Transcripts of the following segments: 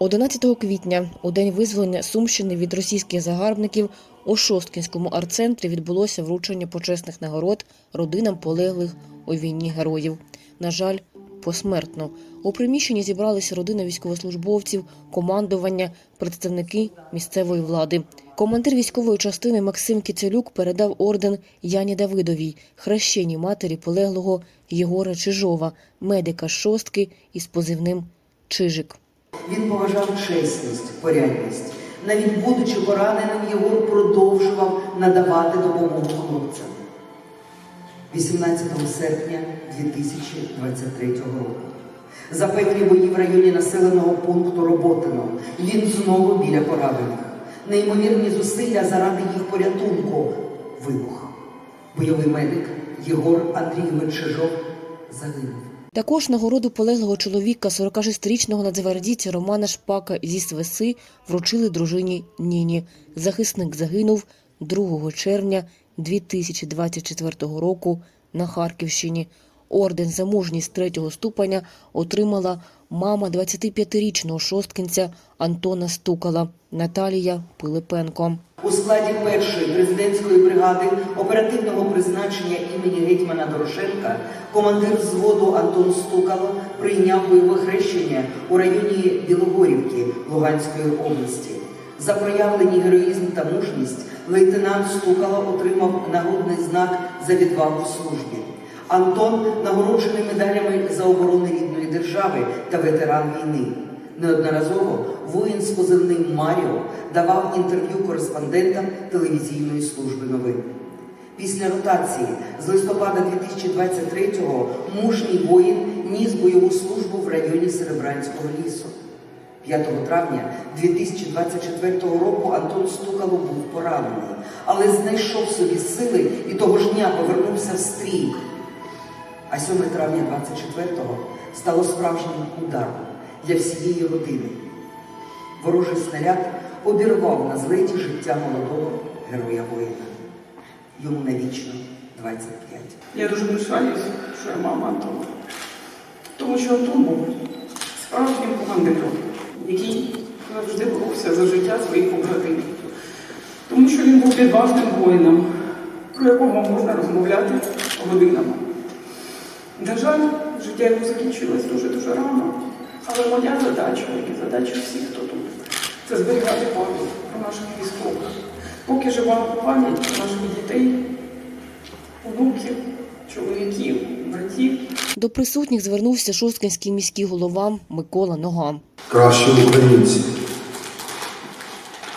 11 квітня, у день визволення Сумщини від російських загарбників, у Шосткінському арт-центрі відбулося вручення почесних нагород родинам полеглих у війні героїв. На жаль, посмертно. У приміщенні зібралися родини військовослужбовців, командування, представники місцевої влади. Командир військової частини Максим Кіцелюк передав орден Яні Давидовій, хрещеній матері полеглого Єгора Чижова, медика шостки із позивним Чижик. Він поважав чесність, порядність. Навіть будучи пораненим, Єгор продовжував надавати допомогу хлопцям. 18 серпня 2023 року. Запеклі бої в районі населеного пункту Роботино. Він знову біля поранених. Неймовірні зусилля заради їх порятунку. Вибух. Бойовий медик Єгор Андрійович Чижов загинув. Також нагороду полеглого чоловіка 46-річного нацгвардійця Романа Шпака зі Свеси вручили дружині Ніні. Захисник загинув 2 червня 2024 року на Харківщині. Орден за мужність третього ступеня отримала мама 25-річного шосткинця Антона Стукала Наталія Пилипенко. У складі першої президентської бригади оперативного призначення імені гетьмана Дорошенка командир взводу Антон Стукало прийняв бойове хрещення у районі Білогорівки Луганської області. За проявлені героїзм та мужність лейтенант Стукало отримав нагрудний знак за відвагу службі. Антон нагороджений медалями за оборону рідної держави та ветеран війни. Неодноразово воїн з позивним Маріо давав інтерв'ю кореспондентам телевізійної служби новин. Після ротації з листопада 2023-го мужній воїн ніс бойову службу в районі Серебранського лісу. 5 травня 2024 року Антон Стукало був поранений, але знайшов собі сили і того ж дня повернувся в стрій. А 7 травня 24-го стало справжнім ударом для всієї родини. Ворожий снаряд обірвав на злеті життя молодого героя воїна. Йому навічно 25. Я дуже пишаюсь, що я мама Антона. Тому що Антон був справжнім командиром, який завжди боровся за життя своїх побратимів. Тому що він був відважним воїном, про якого можна розмовляти годинами. На жаль, життя його закінчилось дуже-дуже рано. Але моя задача, як і задача всіх, хто тут, це зберігати пам'ять про наших військових. Поки жива пам'ять про наших дітей, онуків, чоловіків, братів. До присутніх звернувся шосткинський міський голова Микола Нога. кращі українці,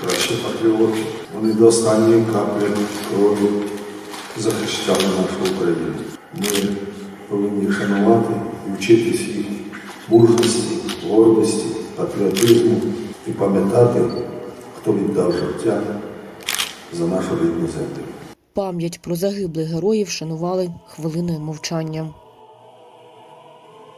кращі патріоти. Вони до останньої каплі крові захищали нашу Україну. Ми повинні шанувати і вчитись їх мужності, гордості, патріотизму і пам'ятати, хто віддав життя за нашу рідну землю. Пам'ять про загиблих героїв шанували хвилиною мовчання.